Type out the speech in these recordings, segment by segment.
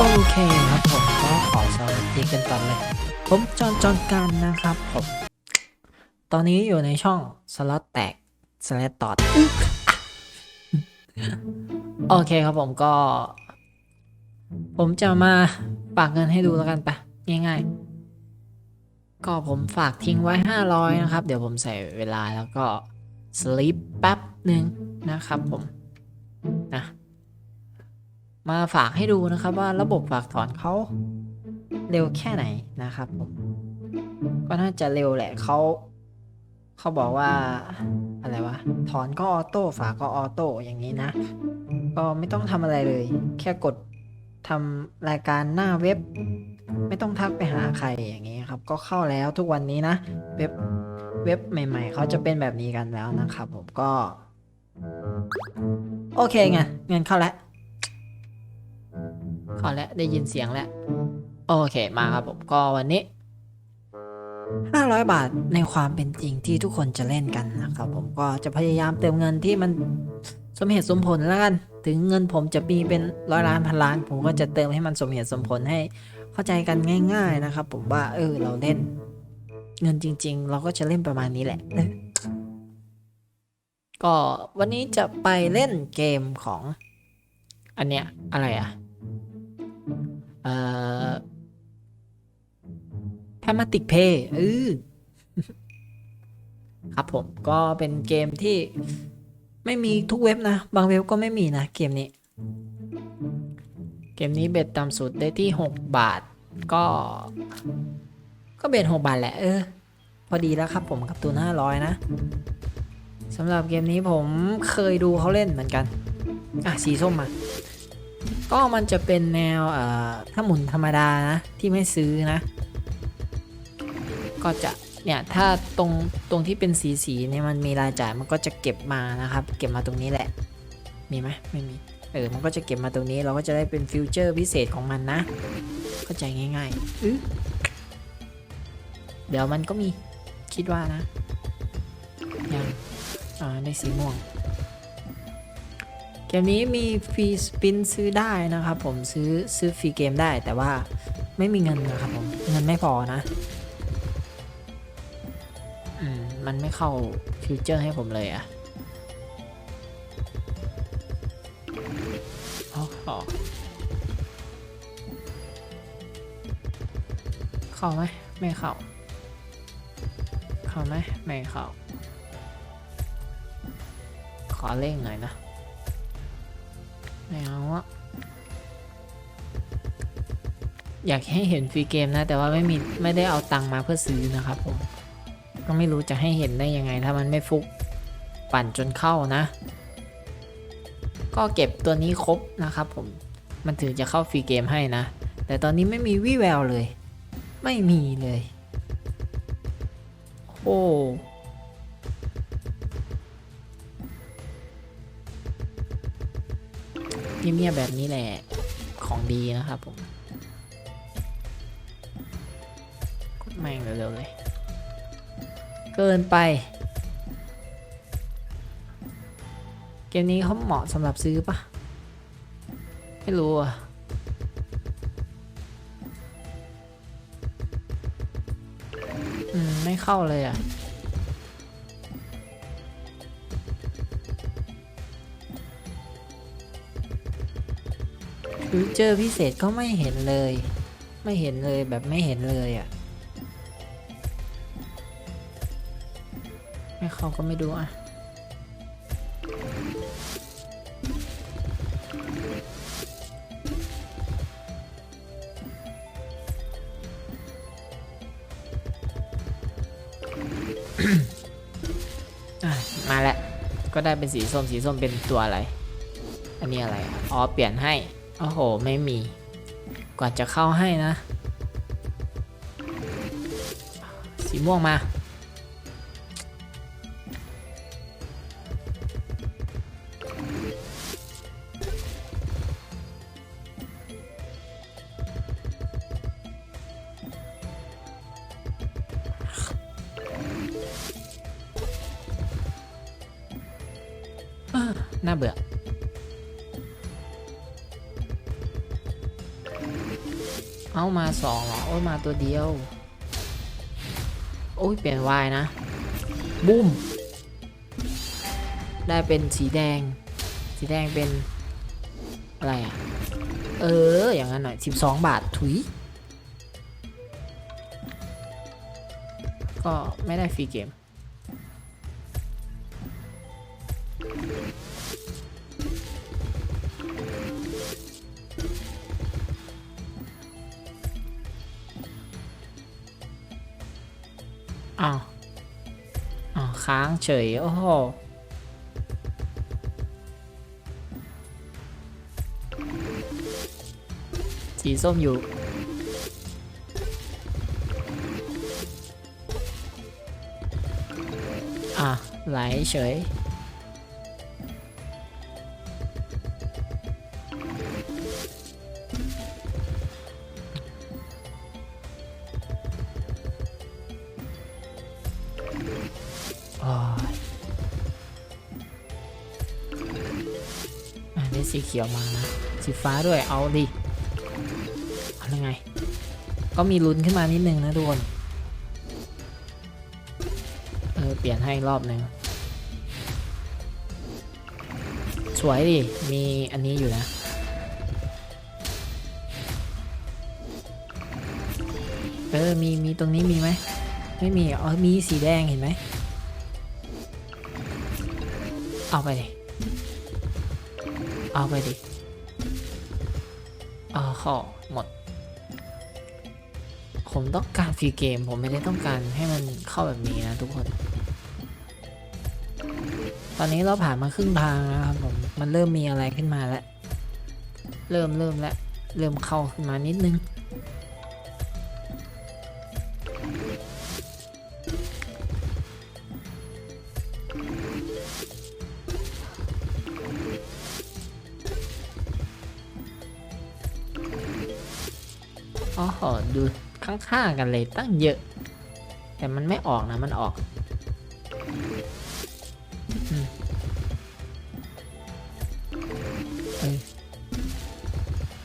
โอเคครับผมก็ขอสวัสดีกันก่อนเลย ผมจอนจอนกันนะครับผมตอนนี้อยู่ในช่องสล็อตแตกสล็อตตอดโอเคครับผมก็ ผมจะมาฝากเงินให้ดูแล้วกันปะง่ายๆ ก็ผมฝากทิ้งไว้ 500 นะครับ เดี๋ยวผมใส่เวลาแล้วก็สลิปแป๊บหนึ่งนะครับผม มาฝากให้ดูนะครับว่าระบบฝากถอนเขาเร็วแค่ไหนนะครับผมก็น่าจะเร็วแหละเขาเขาบอกว่าอะไรวะถอนก็ออโต้ฝากก็ออโต้อย่างนี้นะ ก็ไม่ต้องทำอะไรเลย แค่กดทำรายการหน้าเว็บ ไม่ต้องทักไปหาใครอย่างนี้ครับ ก็เข้าแล้วทุกวันนี้นะ เว็บเว็บใหม่ ๆเขาจะเป็นแบบนี้กันแล้วนะครับ ผมก็ โอเคไงเงินเข้าแล้ว เข้าแล้วได้ยินเสียงแล้ว โอเคมาครับผมก็วันนี้ 500 บาทในความเป็นจริงที่ทุกคนจะเล่นกันนะครับ ผมก็จะพยายามเติมเงินที่มันสมเหตุสมผลแล้วกันถึงเงินผมจะมีเป็นร้อยล้านพันล้าน ผมก็จะเติมให้มันสมเหตุสมผลให้เข้าใจกันง่าย ๆนะครับ ผมว่าเออเราเล่น เงินจริง ๆ เราก็จะเล่นประมาณนี้แหละก็วันนี้จะไปเล่นเกมของ อันเนี้ยอะไรอะ แพมาติกเพย์เออครับผมก็เป็นเกมที่ไม่มีทุกเว็บนะ บางเว็บก็ไม่มีนะเกมนี้ เกมนี้เบ็ดต่ำสุดได้ที่ 6 บาท ก็ ก็เบ็ด6บาทแหละเออ พอดีแล้วครับผมกับตัว500 นะสำหรับเกมนี้ผมเคยดูเขาเล่นเหมือนกัน อะ สีส้มมา ก็มันจะเป็นแนวเอ่อถ้าหมุนธรรมดานะ ที่ไม่ซื้อนะ ก็จะเนี่ยถ้าตรงตรงที่เป็นสีสีเนี่ยมันมีรายจ่ายมันก็จะเก็บมานะครับ เก็บมาตรงนี้แหละ มีไหมไม่มีเออมันก็จะเก็บมาตรงนี้เราก็จะได้เป็นฟิวเจอร์พิเศษของมันนะ เข้าใจง่ายๆอื้อเดี๋ยวมันก็มีคิดว่านะยังอ่าได้สีม่วง เกมนี้มีฟรีสปินซื้อได้นะครับผมซื้อซื้อฟรีเกมได้แต่ว่าไม่มีเงินนะครับผมเงินไม่พอนะอืมมันไม่เข้าฟิวเจอร์ให้ผมเลยอะโอ้โหเข้าไหมไม่เข้า เข้าไหมไม่เข้า ขอเร่งหน่อยนะ ไม่เอาอะอยากให้เห็นฟรีเกมนะ แต่ว่าไม่มีไม่ได้เอาตังค์มาเพื่อซื้อนะครับผม ก็ไม่รู้จะให้เห็นได้ยังไง ถ้ามันไม่ฟุกปั่นจนเข้านะ ก็เก็บตัวนี้ครบนะครับผม มันถึงจะเข้าฟรีเกมให้นะ แต่ตอนนี้ไม่มีวี่แววเลย ไม่มีเลย โอ้ เงียบๆแบบนี้แหละ ของดีนะครับผมกดแม่งเร็วๆเลย เกินไป เกมนี้เขาเหมาะสำหรับซื้อปะไม่รู้อะอืม ไม่เข้าเลยอะ ฟิวเจอร์พิเศษก็ไม่เห็นเลย ไม่เห็นเลยแบบไม่เห็นเลยอะไม่เขาก็ไม่ดูอะอะมาแล้ว ก็ได้เป็นสีส้ม สีส้มเป็นตัวอะไร อันนี้อะไร อ๋อ เปลี่ยนให้ โอ้โห ไม่มี กว่าจะเข้าให้นะ สีม่วงมา น่าเบื่อ เอามาสองเหรอ โอ้ยมาตัวเดียว โอ้ยเปลี่ยนวายนะ บุ้ม ได้เป็นสีแดง สีแดงเป็นอะไรอะ เออ อย่างนั้นหน่อย 12 บาทถุย ก็ไม่ได้ฟรีเกม ค้างเฉย โอ้โหสีส้มอยู่ อะ ไหลเฉย้สีเขียวมานะ สีฟ้าด้วย เอาดิเอายังไง ก็มีลุ้นขึ้นมานิดนึงนะทุกคน เออ เปลี่ยนให้รอบหนึ่งสวยดิ มีอันนี้อยู่นะเออ มี มีตรงนี้มีไหม ไม่มี อ๋อ มีสีแดงเห็นไหม เอาไปดิ เอาไปดิเอาขอหมด ผมต้องการฟรีเกม ผมไม่ได้ต้องการให้มันเข้าแบบนี้นะทุกคน ตอนนี้เราผ่านมาครึ่งทางแล้วครับผม มันเริ่มมีอะไรขึ้นมาแล้ว เริ่มเริ่มแล้ว เริ่มเข้าขึ้นมานิดนึง ข้างๆกันเลยตั้งเยอะ แต่มันไม่ออกนะมันออก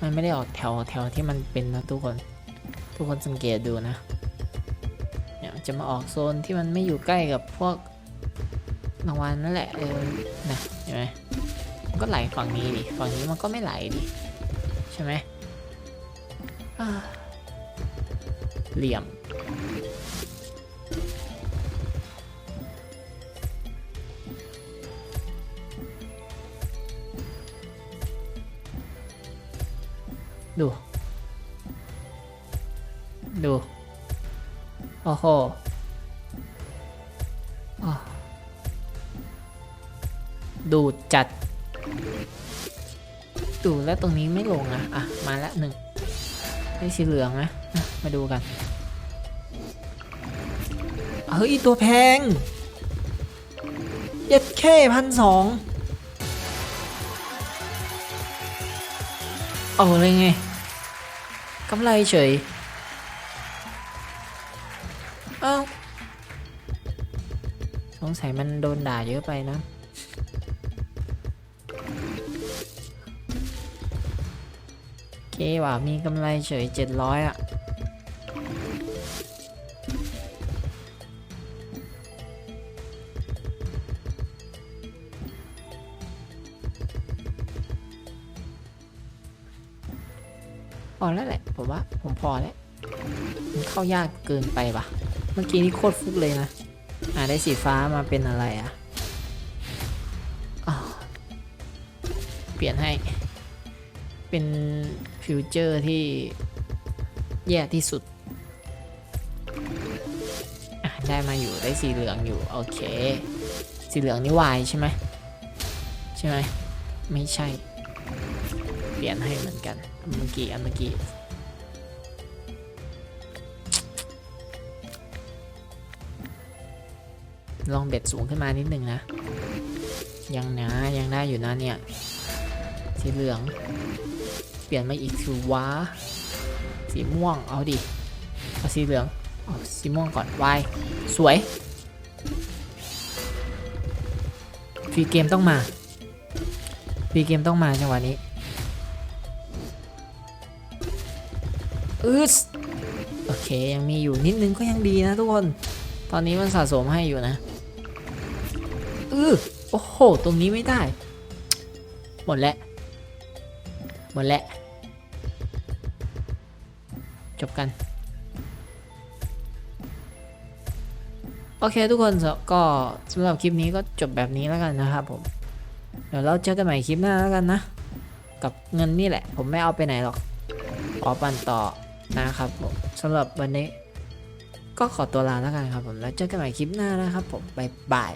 มันไม่ได้ออกแถวแถวที่มันเป็นนะทุกคน ทุกคนสังเกตดูนะเนี่ยจะมาออกโซนที่มันไม่อยู่ใกล้กับพวกรางวัลนั่นแหละเออนะเห็นไหมก็ไหลฝั่งนี้ดิฝั่งนี้มันก็ไม่ไหลดิใช่ไหมอ่า เหลี่ยม ดู ดู โอ้โหอ้อดูจัด ดูแล้วตรงนี้ไม่ลงนะอะ มาละหนึ่งนี่สีเหลืองนะ มาดูกัน เฮ้ยตัวแพงเย็ดแค่พันสองเอาเลยไงกำไรเฉย เอ้าสงสัยมันโดนด่าเยอะไปนะโอเคว่ะมีกำไรเฉยเจ็ดร้อยอะ อแล้วแหละผมว่าผมพอแล้วมันเข้ายากเกินไปปะเมื่อกี้นี่โคตรฟุกเลยนะอ่าได้สีฟ้ามาเป็นอะไรอะเปลี่ยนให้ เป็นฟิวเจอร์ที่แย่ที่สุดอะได้มาอยู่ได้สีเหลืองอยู่ โอเค สีเหลืองนี่วายใช่ไหมใช่ไหมไม่ใช่ เปลี่ยนให้เหมือนกันอันเมื่อกี้อันเมื่อกี้ลองเบ็ดสูงขึ้นมานิดนึงนะ ยังนะยังได้อยู่นะเนี่ยสีเหลือง เปลี่ยนมาอีกคือว้า สีม่วงเอาดิเอาสีเหลืองเอาสีม่วงก่อนวายสวยฟรีเกมต้องมาฟรีเกมต้องมาจังหวะนี้ อืดโอเคยังมีอยู่นิดนึงก็ยังดีนะทุกคน ตอนนี้มันสะสมให้อยู่นะ อือโอ้โห ตรงนี้ไม่ได้ หมดแล้ว หมดแล้ว จบกัน โอเคทุกคนก็สำหรับคลิปนี้ก็จบแบบนี้แล้วกันนะครับผม เดี๋ยวเราเจอกันใหม่คลิปหน้าแล้วกันนะ กับเงินนี่แหละ ผมไม่เอาไปไหนหรอกขอปั่นต่อ นะครับผมสำหรับวันนี้ก็ขอตัวลาแล้วกันครับผมแล้วเจอกันใหม่คลิปหน้านะครับผมบ๊ายบาย